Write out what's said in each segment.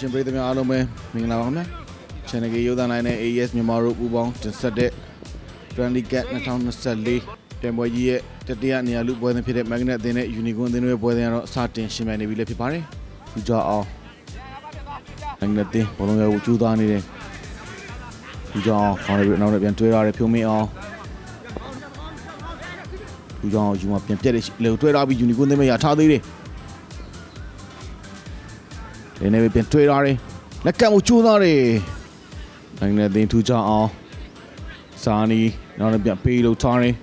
ရှင်ပရိသတ်များအားလုံးပဲမင်္ဂလာပါခင်ဗျာ Channel ကရုပ်သံလိုင်းနဲ့ AES မြန်မာတို့ပူးပေါင်းတင်ဆက်တဲ့ Friendly Cat 2024တင်ပွဲကြီးရဲ့တတိယနေရာလူပွဲစဉ်ဖြစ်တဲ့ Magnet အသင်းနဲ့ Unicorn အသင်းတို့ရဲ့ပွဲစဉ်ကတော့စတင်ရှင်မြန်နေပြီလည်းဖြစ်ပါတယ်။ဒီကြောအောင် Magnet အသင်းဘောလုံးရဲ့ကြိုးစားနေတယ်ဒီကြောအောင်ခေါင်းလေးပြီးနောက်နဲ့ပြန်တွဲရတယ်ဖြိုးမင်းအောင်ဒီကြောအောင်ယူမပြန်ပြက်တဲ့လေတွဲထားပြီး Unicorn အသင်းမရထားသေးတယ် ဒီနေ့ပဲပြန်တွဲထားတယ်လက်ကံကိုကြိုးစားတယ်နိုင်တဲ့တင်ထူကြအောင်စာနီနောက်လည်းပြန်ပေးလို့ထားတယ်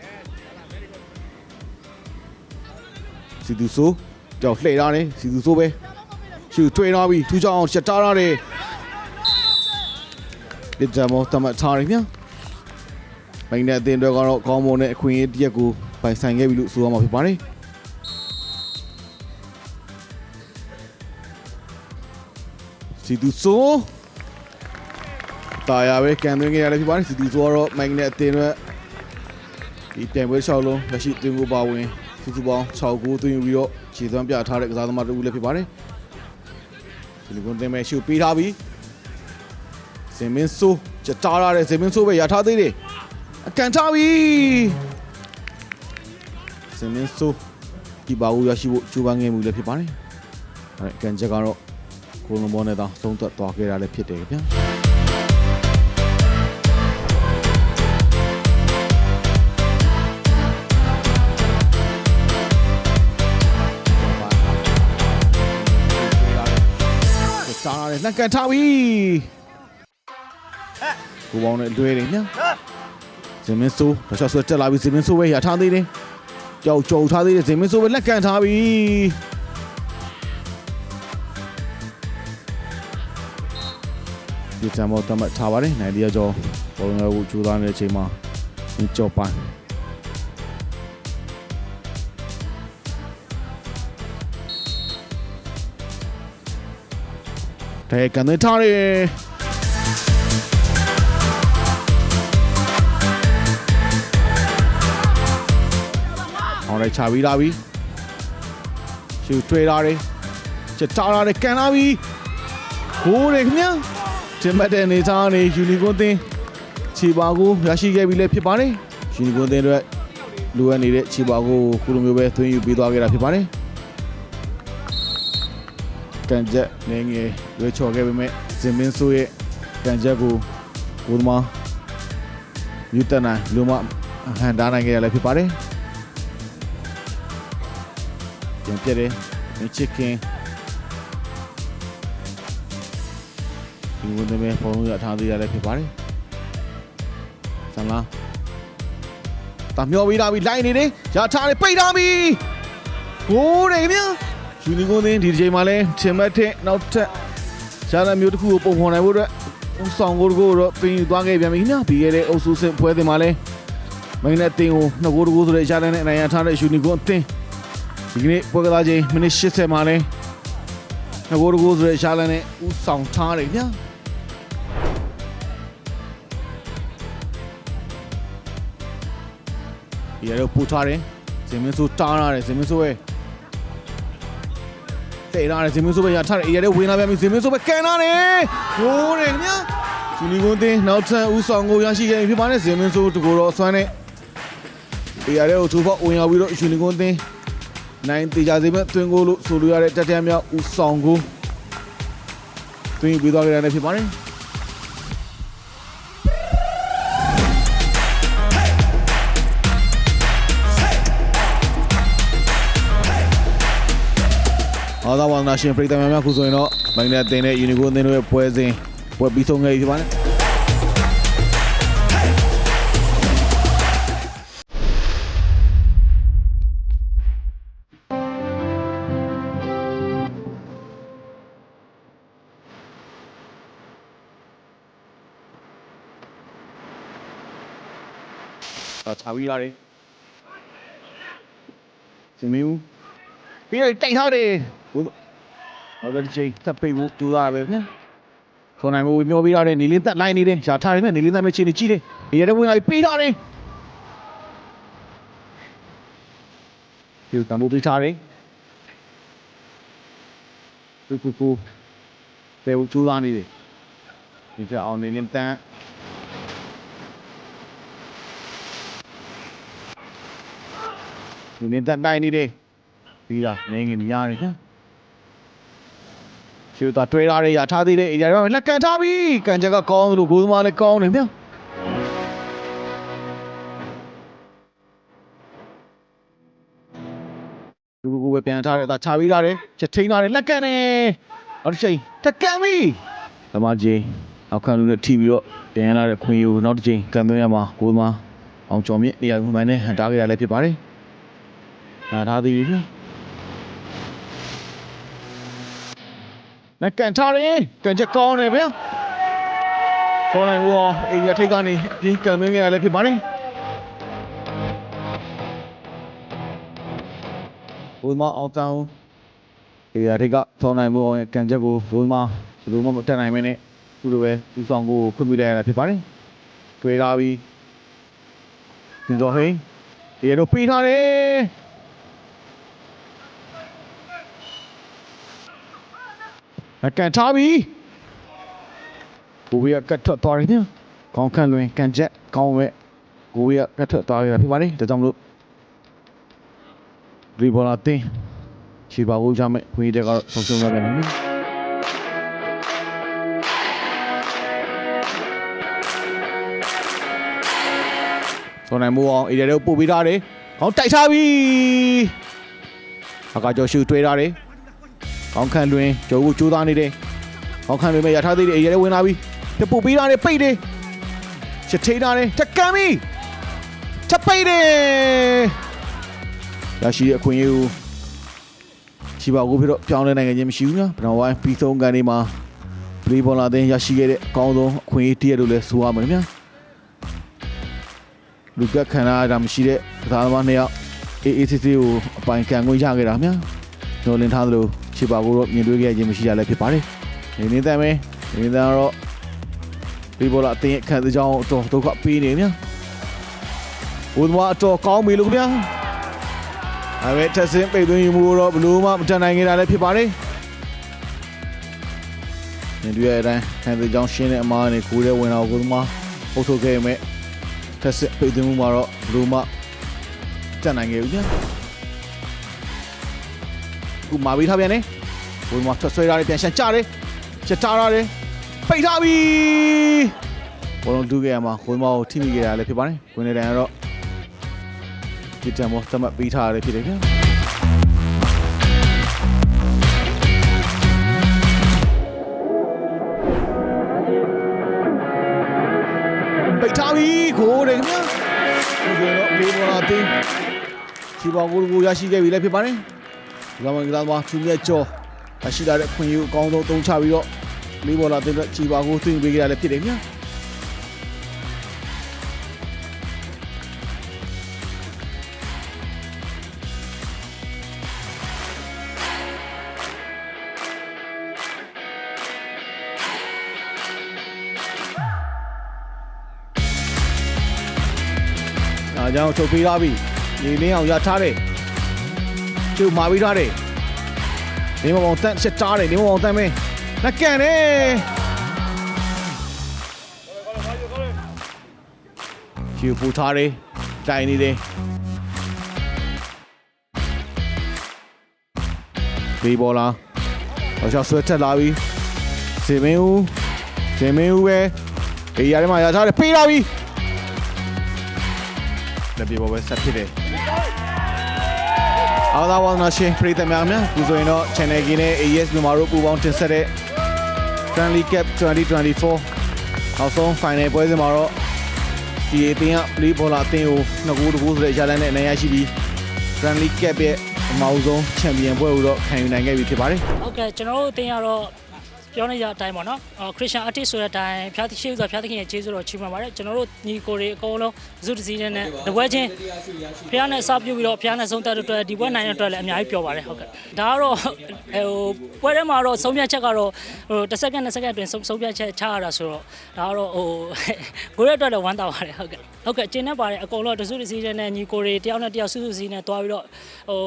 စီသူဆိုကြောက်လှည့်ထားတယ်စီသူဆိုပဲရှူထွေးထားပြီးထူကြအောင်ချက်ထားရတယ်ဒီကြမောတမတ်ထားရမြနိုင်တဲ့အတင်တွေကတော့ကောင်းမွန်တဲ့အခွင့်အရေးတစ်ရက်ကိုပိုင်ဆိုင်ခဲ့ပြီလို့ဆိုရမှာဖြစ်ပါတယ် စီသူဆိုတာယာပဲကန်သွင်းခဲ့ရလည်းဖြစ်ပါတယ်စီတီဆိုတော့မိုက်နဲ့အတင်ရွက်ဒီပြိုင်ပွဲ6လုံးလက်ရှိတင်ကိုပါဝင်စုစုပေါင်း6ဂိုးသွင်းယူပြီးတော့ခြေသွမ်းပြထားတဲ့ကစားသမားတစ်ဦးလည်းဖြစ်ပါတယ်ဒီလိုကွန်တင်မဲ့ရှုပေးထားပြီးဇင်မင်းဆိုးကြတားရတဲ့ဇင်မင်းဆိုးပဲရထားသေးတယ်အကန်ထားပြီဇင်မင်းဆိုးဒီပါဦးရရှိဖို့ကြိုးပမ်းခဲ့မှုလည်းဖြစ်ပါတယ်အဲကန်ချက်ကတော့ ကိုလုံးဘောနဲ့တော့သုံးသက်သွားခဲ့တာလည်းဖြစ်တယ်ခင်ဗျာစားရတယ်လက်ကန်ထားပြီကိုပေါင်းနဲ့လွဲတယ်ညာဇင်မင်းဆိုးတော့ဆွဲတက်လာပြီဇင်မင်းဆိုးပဲရထားသေးတယ်ကြောက်ကြုံထားသေးတယ်ဇင်မင်းဆိုးပဲလက်ကန်ထားပြီ ဒီတမောတမတ်ထားပါတယ်နိုင်ဒီကျော်ဘောလုံးကိုကြိုးစားနေတဲ့အချိန်မှာကြော်ပန်းတဲ့ကန်သွင်းထားတယ်အောင်လိုက်ချပြီးလာပြီရှူထွေးလာတယ်ချက်တာလာတယ်ကန်လာပြီဟိုးတယ်ခင်ဗျာ တင်မတ်တဲ့နေသားနေယူနီကွန်တင်ခြေပါကိုရရှိခဲ့ပြီလည်းဖြစ်ပါတယ်ယူနီကွန်တင်တို့လိုအပ်နေတဲ့ခြေပါကိုကုလိုမျိုးပဲသွင်းယူပေးသွားခဲ့တာဖြစ်ပါတယ်ကန်ချက်နေငယ်ရွေးချော်ခဲ့ပေမဲ့ဇင်မင်းဆိုးရဲ့ကန်ချက်ကိုဘုဒ္ဓမယူတနာလူမဟန်တားနိုင်ခဲ့ရလည်းဖြစ်ပါတယ်ပြန်ပြတယ်ချစ်ခင် ဒီဝန်တွေဖုန်းရထားသေးရလည်းဖြစ်ပါတယ်ဆမ်လာတမျောပြီးလာပြီးလိုက်နေတယ်ရထားတယ်ပိတ်ထားပြီဟိုးတယ်ခင်ဗျာယူနီကွန်သင်းဒီတစ်ချိန်မှာလဲထင်မဲ့ထက်နောက်ထပ်ရှားတဲ့မျိုးတစ်ခုကိုပုံဖော်နိုင်ဖို့အတွက်ဦးဆောင်ကိုတကိုတော့ပြင်ယူသွားခဲ့ပြန်ပြီနော်ပြီးခဲ့တဲ့အုပ်စုစစ်ပွဲတင်မှာလဲမင်းနဲ့တင်ကိုနှစ်ကိုတကိုဆိုတဲ့ရှားတဲ့နဲ့အနိုင်ရထားတဲ့ယူနီကွန်အသင်းဒီကနေ့ပွဲကစားချိန်မိနစ်80မှာလဲနှစ်ကိုတကိုဆိုတဲ့ရှားတဲ့နဲ့ဦးဆောင်ထားတယ်ညာ ဒီရတော့ပူထားတယ်ဇင်မင်းဆိုတားရတယ်ဇင်မင်းဆိုရဲ့တဲ့ရတယ်ဇင်မင်းဆိုပဲရထားတယ်အေးရတဲ့ဝင်လာပြန်ပြီဇင်မင်းဆိုပဲကန်လာတယ်ဟိုးတယ်ခင်ဗျာဂျူနီကွန်တင်နောက်ထပ်ဦးဆောင်ကိုရရှိခဲ့ပြီဖြစ်ပါတယ်ဇင်မင်းဆိုတကူတော့ဆွမ်းနေအေးရတဲ့ကိုထိုးဖောက်ဝင်ရောက်ပြီးတော့ဂျူနီကွန်တင်နိုင်တေချာစေမဲ့တွင်ကိုလို့ဆိုလိုရတဲ့တက်တန်းမြောက်ဦးဆောင်ကိုတွင်ပြီးသွားကြတယ်ဖြစ်ပါတယ် အားသာဝန္ဒနာရှင်ပြည်သူများများခုဆိုရင်တော့မင်္ဂလာတင်တဲ့ယူနီကိုအသင်းတို့ရဲ့ပွဲစဉ်ပွဲပြီးဆုံးခဲ့ပြီဖြစ်ပါတယ်အာချာပြီးလာတယ်စမီဦး ပြီးတော့တိတ်ထားတယ်ဘုဟုတ်တယ်ချိန်တပ်ပိတ်ဖို့တူတာပဲဗျာခေါ်နိုင်ဖို့မျောပြီးရတယ်နေလင်းသက်လိုက်နေတယ်ရှာထားတယ်နဲ့နေလင်းသက်မဲ့ချိန်နေကြည့်တယ်ဒီရတဲ့ဝင်လာပြီးပေးထားတယ်ဒီတံမိုးပေးထားတယ်ပူပူပူပယ်ဖို့ကြိုးစားနေတယ်ဒီပြအောင်နေနေတန်းဒီနေတန်းတိုင်းနေတယ် ပြီးတာနေငင်များနေဟမ်ရှူတာတွေ့ရရထားသေးတယ်အရာတော့လက်ကန်ထားပြီကန်ချက်ကကောင်းလို့ဂိုးသမားလည်းကောင်းတယ်ဗျာလူကိုပဲပြန်ထားတယ်ဒါချပြီးထားတယ်ချက်ထိန်ထားတယ်လက်ကန်နေနောက်တစ်ချိန်တက်ကန်ပြီသမားကြီးအောက်ခံလူနဲ့ထိပြီးတော့ပြန်လာတဲ့ခွင်ယူနောက်တစ်ချိန်ကန်သွင်းရမှာဂိုးသမားအောင်ကျော်မြင့်နေရာမှန်နဲ့ဟန်တားခဲ့ရလည်းဖြစ်ပါတယ်နားထားသေးပြီဗျာ နဲ့ကန်ထားရင်ကန်ချက်ကောင်းတယ်ဗျာခေါ်နိုင်ဘူးအောင်အိမ်ရထိတ်ကနေအပြင်ကန်မင်းရလည်းဖြစ်ပါနဲ့ဘုမအောင်တောင်းအိမ်ရထိတ်ကခေါ်နိုင်ဘူးအောင်ကန်ချက်ကိုဘုမဘယ်လိုမှမတက်နိုင်မင်းနဲ့သူလိုပဲသူဆောင်ကိုခွင့်ပြုလိုက်ရတာဖြစ်ပါတယ်တွေ့လာပြီဒီတော့ဟိဒီရတော့ပေးထားတယ် ကန်ထားပြီကိုဝေးကကတ်ထွက်သွားတယ်ညကောင်းခန့်လွင်ကန်ချက်ကောင်းဝဲကိုဝေးကကတ်ထွက်သွားရဖြစ်ပါလေဒါကြောင့်မလို့ဒီဘောလာတင်ချီပါဘူးကြမယ်ခွေးတဲ့ကတော့ဆုံးရှုံးရတယ်နိဆိုနိုင်မိုးအောင်အေရီယာတို့ပို့ပေးထားတယ်ကောင်းတိုက်ထားပြီအကကြောရှူတွေးထားတယ် ကောင်းခန့်လွင်ကျော်ကိုကြိုးစားနေတယ်။ကောင်းခန့်လွင်မဲ့ရထားသေးတယ်အေးရဲဝင်လာပြီ။တပူပေးတာနဲ့ပိတ်တယ်။ချက်ထိန်တာနဲ့တကန်ပြီ။ချက်ပိတ်တယ်။ရရှိတဲ့အခွင့်အရေးကိုချီပါကိုပြတော့ပြောင်းလဲနိုင်ခြင်းမရှိဘူးနော်။ဘနောင်ဝိုင်းပြီးဆုံးကန်ဒီမှာပလီဘောလာတဲ့ရရှိခဲ့တဲ့အကောင်းဆုံးအခွင့်အရေးတည့်ရလို့လဲဆိုရမယ်ဗျာ။လူကခန္ဓာအတာမရှိတဲ့ကစားသမားနှစ်ယောက်အေးအေးဆေးဆေးကိုအပိုင်ကန်ခွင့်ရခဲ့တာဗျာ။ညှို့လင်းထားသလို ချီပါကိုတော့မြင်တွေ့ခဲ့ခြင်းမရှိရလည်းဖြစ်ပါတယ်။နေနေတမ်းပဲနေနေတမ်းတော့ဒီဘောလာအတင်းအခန့်အကြောင်းအတော်ဒုက္ခပေးနေမြ။ဘုဒ္ဓမအတော်ကောင်းပြီလို့ဗျာ။အဲမဲ့တက်စင်ပိတ်သွင်းယူမှုတော့ဘလို့မှမတန်နိုင်ခဲ့တာလည်းဖြစ်ပါတယ်။မြင်တွေ့ရတဲ့အတိုင်းအခန့်အကြောင်းရှင်းတဲ့အမားနဲ့ကိုယ်ရဲ့ဝင်တော်ဘုဒ္ဓမပုတ်ထုတ်ခဲ့မဲ့တက်စင်ပိတ်သွင်းမှုမှာတော့ဘလို့မှတန်နိုင်ခဲ့ဘူးဗျာ။ ခုမာပြီးထားပြန်နေဘုံမှာထွက်ဆွဲထားတယ်ပြန်ရှန်ကြတယ်ချက်ထားရတယ်ပိတ်ထားပြီဘောလုံးဒုခဲ့ရမှာခွင်းမောကိုထိမိခဲ့ရလည်းဖြစ်ပါတယ်ခွင်းနေတန်ကတော့ဒီတံမောသတ်မှတ်ပေးထားရတယ်ဖြစ်တယ်ဗျာပိတ်ထားပြီခိုးတယ်ခင်ဗျာဒီဆိုရင်တော့ဘေးဘောလာတင်းချီပါကိုကိုရရှိခဲ့ပြီလည်းဖြစ်ပါတယ် ဒီကောင်ကစားသမားသူမြတ်ကျော်အရှိလာတဲ့ခွင့်ယူအကောင်းဆုံးသုံးချပြီးတော့လေးဘော်လာတင်တဲ့ချီပါကိုသွင်းပေးကြရလည်းဖြစ်တယ်ဗျာအားကြောင့်ထုတ်ပေးထားပြီနေလင်းအောင်ရထားတယ် ကျုပ်မာပြီးထားတယ်နေမမောင်တန့်ချက်တားတယ်နေမမောင်တန့်မင်းလက်ကန်တယ်ကျူပူထားတယ်တိုင်နေတယ်ဘေးဘောလာတော့ချက်ဆွဲထက်လာပြီစေမင်းဦးစေမင်းဦးပဲအေးရထဲမှာရထားတယ်ပေးလာပြီလက်ပြေဘောပဲဆက်ဖြစ်တယ် အားသာဝနာရှင်ပရိသတ်များများဒီဆိုရင်တော့ channel ကြီးနဲ့ AES မြန်မာတို့ပူးပေါင်းတင်ဆက်တဲ့ Friendly Cup 2024နောက်ဆုံး final ပွဲစဉ်မှာတော့ CA တင်းက play ball အတင်းကိုနှစ်ဂိုးတစ်ဂိုးဆိုတဲ့ရလန်းနဲ့အနိုင်ရရှိပြီး Friendly Cup ရဲ့အမောက်ဆုံး champion ပွဲကိုတော့ခံယူနိုင်ခဲ့ပြီဖြစ်ပါတယ်ဟုတ်ကဲ့ကျွန်တော်တို့အတင်းကတော့ ပြောနေကြအတိုင်းပေါ့နော်အော်ခရစ်ယာန်အတစ်ဆိုတဲ့အတိုင်းဖျားသခင်ဆိုဖျားသခင်ရဲ့ကျေးဇူးတော်ချီးမွမ်းပါတယ်ကျွန်တော်တို့ညီကိုတွေအကုန်လုံးဇုတစည်းနဲ့တပွဲချင်းဖျားနဲ့စပြုပြီးတော့ဖျားနဲ့ဆုံးသက်တဲ့အတွက်ဒီပွဲနိုင်တဲ့အတွက်လည်းအများကြီးပြောပါတယ်ဟုတ်ကဲ့ဒါကတော့ဟိုပွဲထဲမှာတော့ဆုံးဖြတ်ချက်ကတော့ဟိုတစ်စက္ကန့်တစ်စက္ကန့်အတွင်းဆုံးဆုံးဖြတ်ချက်ချရတာဆိုတော့ဒါကတော့ဟိုကိုရဲအတွက်လည်းဝမ်းသာပါတယ်ဟုတ်ကဲ့ဟုတ်ကဲ့ကျင်းနေပါတယ်အကုန်လုံးတစုတစည်းနဲ့ညီကိုတွေတယောက်နဲ့တယောက်စုစုစည်းနဲ့တွားပြီးတော့ဟို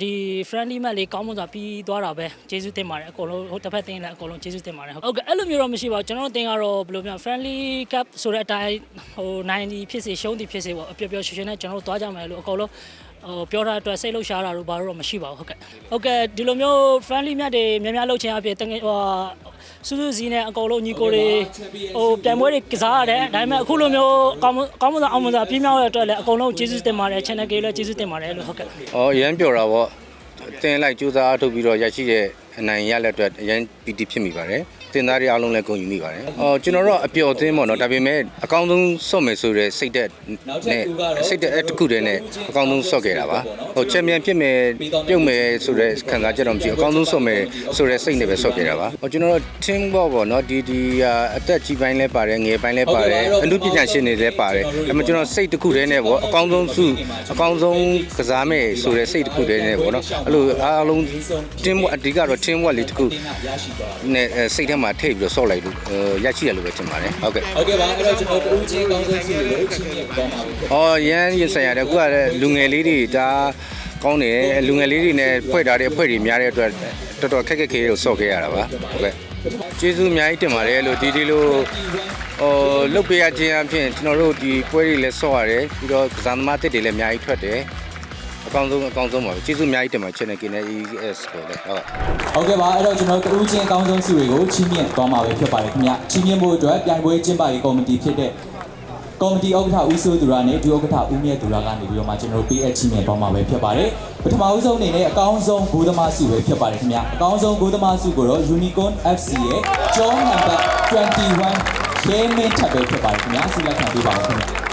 ဒီ friendly match လေးကောင်းမွန်စွာပြီးသွားတာပဲကျေးဇူးတင်ပါတယ်အကုန်လုံးဟိုတစ်ဖက်တင်းလည်းအကုန်လုံးကျေးကျေးဇူးတင်ပါတယ်ဟုတ်ကဲ့အဲ့လိုမျိုးတော့မရှိပါဘူးကျွန်တော်တို့တင်ကတော့ဘယ်လိုများ friendly cup ဆိုတဲ့အတိုင်းဟို90ဖြစ်စေရှုံးသည်ဖြစ်စေပေါ့အပျော်ပျော်ရွှင်ရွှင်နဲ့ကျွန်တော်တို့သွားကြမယ်လို့အကုန်လုံးဟိုပြောထားတဲ့အတွက်စိတ်လှုပ်ရှားတာတို့ဘာလို့တော့မရှိပါဘူးဟုတ်ကဲ့ဟုတ်ကဲ့ဒီလိုမျိုး friendly မြတ်တွေများများလုပ်ချင်အဖြစ်တကယ်ဟိုစူးစူးစီးနဲ့အကုန်လုံးညီကိုတွေဟိုပြိုင်ပွဲတွေကစားရတယ်ဒါပေမဲ့အခုလိုမျိုးကောင်းကောင်းမွန်စွာအောင်မွန်စွာပြည့်မြောက်ရတဲ့အတွက်လည်းအကုန်လုံးကျေးဇူးတင်ပါတယ် channel ကြီးလည်းကျေးဇူးတင်ပါတယ်လို့ဟုတ်ကဲ့။အော်အရန်ပြောတာပေါ့။တင်းလိုက်ကြိုးစားအားထုတ်ပြီးတော့ရရှိတဲ့ အနိုင်ရလက်အတွက်အရန်ပီတိဖြစ်မိပါတယ်။တင်သားတွေအားလုံးလည်းဂုဏ်ယူမိပါတယ်။အော်ကျွန်တော်တို့အပျော်အသင်းပေါ့နော်။ဒါပေမဲ့အကောင်းဆုံးဆော့မယ်ဆိုတဲ့စိတ်သက်နဲ့စိတ်သက်အတစ်ခုတည်းနဲ့အကောင်းဆုံးဆော့ခဲ့တာပါ။ဟိုချန်ပီယံဖြစ်မယ်ပြုတ်မယ်ဆိုတဲ့ခံစားချက်တော့မရှိဘူး။အကောင်းဆုံးဆော့မယ်ဆိုတဲ့စိတ်နဲ့ပဲဆော့ခဲ့တာပါ။ဟိုကျွန်တော်တို့ team ပေါ့ပေါ့နော်ဒီဒီအသက်ကြီးပိုင်းလဲပါတယ်ငယ်ပိုင်းလဲပါတယ်အမှုပညာရှင်တွေလည်းပါတယ်။ဒါပေမဲ့ကျွန်တော်စိတ်တစ်ခုတည်းနဲ့ပေါ့အကောင်းဆုံးစုအကောင်းဆုံးကစားမယ်ဆိုတဲ့စိတ်တစ်ခုတည်းနဲ့ပေါ့နော်။အဲ့လိုအားလုံး team အဓိကတော့ team work လေးတစ်ခုနဲ့စိတ်ထဲမှာထည့်ပြီးတော့ဆော့လိုက်လို့ရရှိရလို့ပဲထင်ပါတယ်ဟုတ်ကဲ့ဟုတ်ကဲ့ပါအဲ့တော့ကျွန်တော်တူချင်းကောင်းဆုံးစုလို့ချင်းမြတ်သွားပါပြီ။အော်ရန်ရင်ဆိုင်ရတယ်အခုကလည်းလူငယ်လေးတွေဒါကောင်းတယ်လူငယ်လေးတွေနဲ့ဖွဲ့ထားတဲ့ဖွဲ့တွေများတဲ့အတွက်တော်တော်ခက်ခက်ခဲခဲကိုဆော့ခဲ့ရတာပါဟုတ်ကဲ့ကျေးဇူးအများကြီးတင်ပါတယ်လို့ဒီဒီလိုဟိုလုတ်ပေးရခြင်းအဖြစ်ကျွန်တော်တို့ဒီပွဲတွေလည်းဆော့ရတယ်ပြီးတော့ကစားသမားတစ်တွေလည်းအများကြီးထွက်တယ် အကောင်းဆုံးအကောင်းဆုံးပါပဲကျေးဇူးအများကြီးတင်ပါတယ် channel ကိနဲ့ ES ကိုလည်းဟုတ်ဟုတ်ကဲ့ပါအဲ့တော့ကျွန်တော်တူချင်းကောင်းဆုံးစုတွေကိုချင်းမြတ်သွားမှာပဲဖြစ်ပါတယ်ခင်ဗျချင်းမြတ်ဖို့အတွက်ပြိုင်ပွဲကျင်းပရေးကော်မတီဖြစ်တဲ့ကော်မတီဥက္ကဋ္ဌဦးစိုးသူရနဲ့ဒုဥက္ကဋ္ဌဦးမြတ်သူရကနေပြီးတော့မှကျွန်တော်တို့ပေးအပ်ချင်းမြတ်သွားမှာပဲဖြစ်ပါတယ်ပထမဦးဆုံးအနေနဲ့အကောင်းဆုံးဂိုးသမားစုပဲဖြစ်ပါတယ်ခင်ဗျအကောင်းဆုံးဂိုးသမားစုကိုတော့ Unicorn FC ရဲ့ကျောင်းနံပါတ်21ရဲမင်းထပ်ပဲဖြစ်ပါတယ်ခင်ဗျဆုလက်ခံပေးပါဦးခင်ဗျ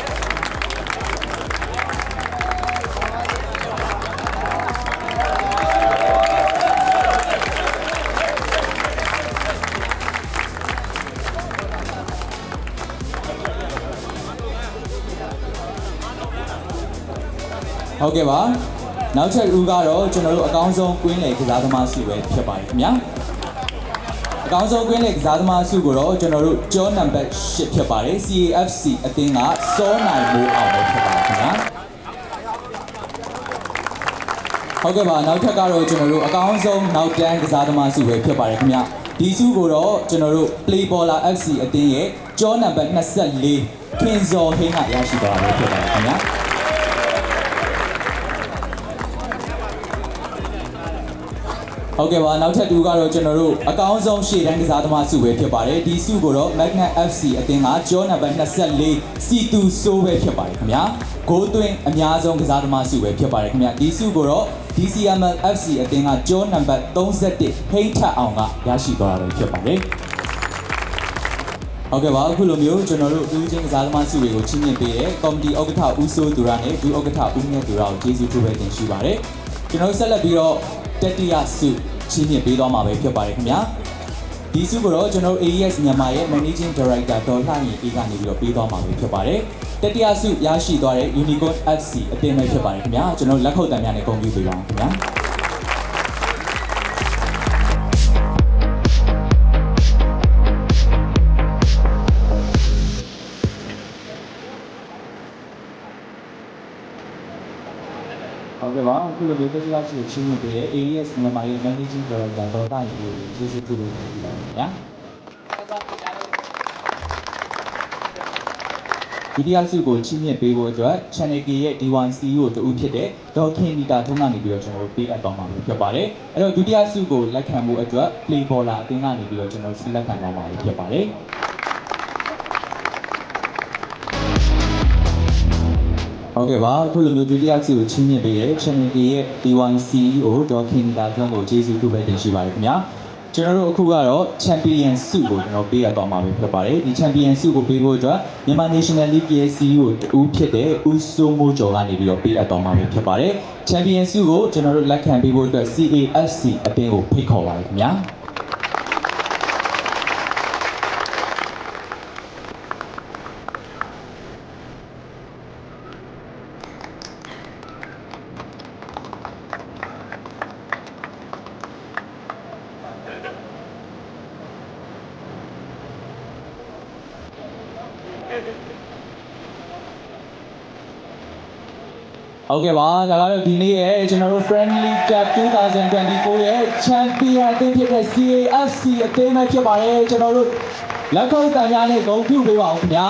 ဟုတ်ကဲ့ပါနောက်ထပ်ဦးကတော့ကျွန်တော်တို့အကောင်းဆုံးကွင်းလေကစားသမားစုပဲဖြစ်ပါတယ်ခင်ဗျာအကောင်းဆုံးကွင်းလေကစားသမားစုကိုတော့ကျွန်တော်တို့ကျောနံပါတ်8ဖြစ်ပါတယ် CAFC အသင်းကစောနိုင်မိုးအောင်ပဲဖြစ်ပါတယ်ခင်ဗျာဟုတ်ကဲ့ပါနောက်ထပ်ကတော့ကျွန်တော်တို့အကောင်းဆုံးနောက်တန်းကစားသမားစုပဲဖြစ်ပါတယ်ခင်ဗျာဒီစုကိုတော့ကျွန်တော်တို့ Play Baller FC အသင်းရဲ့ကျောနံပါတ်24ခင်ဇော်ဟင်းကရရှိသွားတာပဲဖြစ်ပါတယ်ခင်ဗျာ ဟုတ်ကဲ့ပါနောက်ထပ်တူကတော့ကျွန်တော်တို့အကောင်းဆုံးရှေ့တန်းကစားသမားစုပဲဖြစ်ပါတယ်ဒီစုကိုတော့ Magnet FC အသင်းကကျောနံပါတ်24စီတူဆိုးပဲဖြစ်ပါတယ်ခင်ဗျာဂိုးသွင်းအများဆုံးကစားသမားစုပဲဖြစ်ပါတယ်ခင်ဗျာဒီစုကိုတော့ DCML FC အသင်းကကျောနံပါတ်31ဟိန်းထက်အောင်ကရရှိသွားတာပဲဖြစ်ပါတယ်ဟုတ်ကဲ့ပါအခုလိုမျိုးကျွန်တော်တို့ဦးချင်းကစားသမားစုတွေကိုချင်းမြင့်ပေးတဲ့ကော်မတီဥက္ကဋ္ဌဦးစိုးသူရနဲ့ဒုဥက္ကဋ္ဌဦးမြတ်သူရကိုကျေးဇူးပြုပဲတင်ရှိပါတယ်ကျွန်တော်တို့ဆက်လက်ပြီးတော့ တတိယစုချင်းမြင့်ပေးသွားမှာပဲဖြစ်ပါတယ်ခင်ဗျာဒီစုကိုတော့ကျွန်တော်တို့ AES မြန်မာရဲ့ Managing Director ဒေါ်လှရင်အေးကနေပြီးတော့ပေးသွားမှာပဲဖြစ်ပါတယ်တတိယစုရရှိသွားတဲ့ Unicorn FC အသင်းပဲဖြစ်ပါတယ်ခင်ဗျာကျွန်တော်တို့လက်ခုပ်တံများနဲ့ဂုဏ်ပြုပေးပါအောင်ခင်ဗျာ လိုမျိုးတစ်ယောက်စီချင်းမှုပေးတဲ့ AES မြန်မာရဲ့ Managing Director ဒေါ်တာရီကိုကျေးဇူးပြုလို့ပြပါမယ်ဗျာဒီတရားစုကိုချင်းမြင့်ပေးဖို့အတွက် Channel K ရဲ့ D1 CEO တူဖြစ်တဲ့ဒေါ်ခင်နီတာထုံးကနေပြီးတော့ကျွန်တော်တို့ပေးအပ်သွားမှာဖြစ်ပါတယ်အဲ့တော့ဒုတိယစုကိုလက်ခံဖို့အတွက် Play Baller အသင်းကနေပြီးတော့ကျွန်တော်ဆက်လက်ခံသွားမှာဖြစ်ပါတယ် ဟုတ်ကဲ့ပါအခုလိုမျိုးဒုတိယစီကိုချင်းမြင့်ပေးတဲ့ Channel K ရဲ့ D1 CEO ဒေါ်ခင်တာကျောင်းကိုကျေးဇူးပြုပဲတင်ရှိပါတယ်ခင်ဗျာကျွန်တော်တို့အခုကတော့ Champion ဆုကိုကျွန်တော်ပေးရတော့မှာပဲဖြစ်ပါတယ်ဒီ Champion ဆုကိုပေးဖို့အတွက်မြန်မာ National League ရဲ့ CEO တူဖြစ်တဲ့ဦးစိုးမိုးကျော်ကနေပြီးတော့ပေးအပ်တော့မှာပဲဖြစ်ပါတယ် Champion ဆုကိုကျွန်တော်တို့လက်ခံပေးဖို့အတွက် CAFC အသင်းကိုဖိတ်ခေါ်ပါတယ်ခင်ဗျာ ဟုတ်ကဲ့ပါဒါကတော့ဒီနေ့ရဲ့ကျွန်တော်တို့ Friendly Cup 2024ရဲ့ Champion အသင်းဖြစ်တဲ့ CAFC အသင်းပဲဖြစ်ပါတယ်ကျွန်တော်တို့လက်ခုပ်တန်များနဲ့ဂုဏ်ပြုပေးပါဦးခင်ဗျာ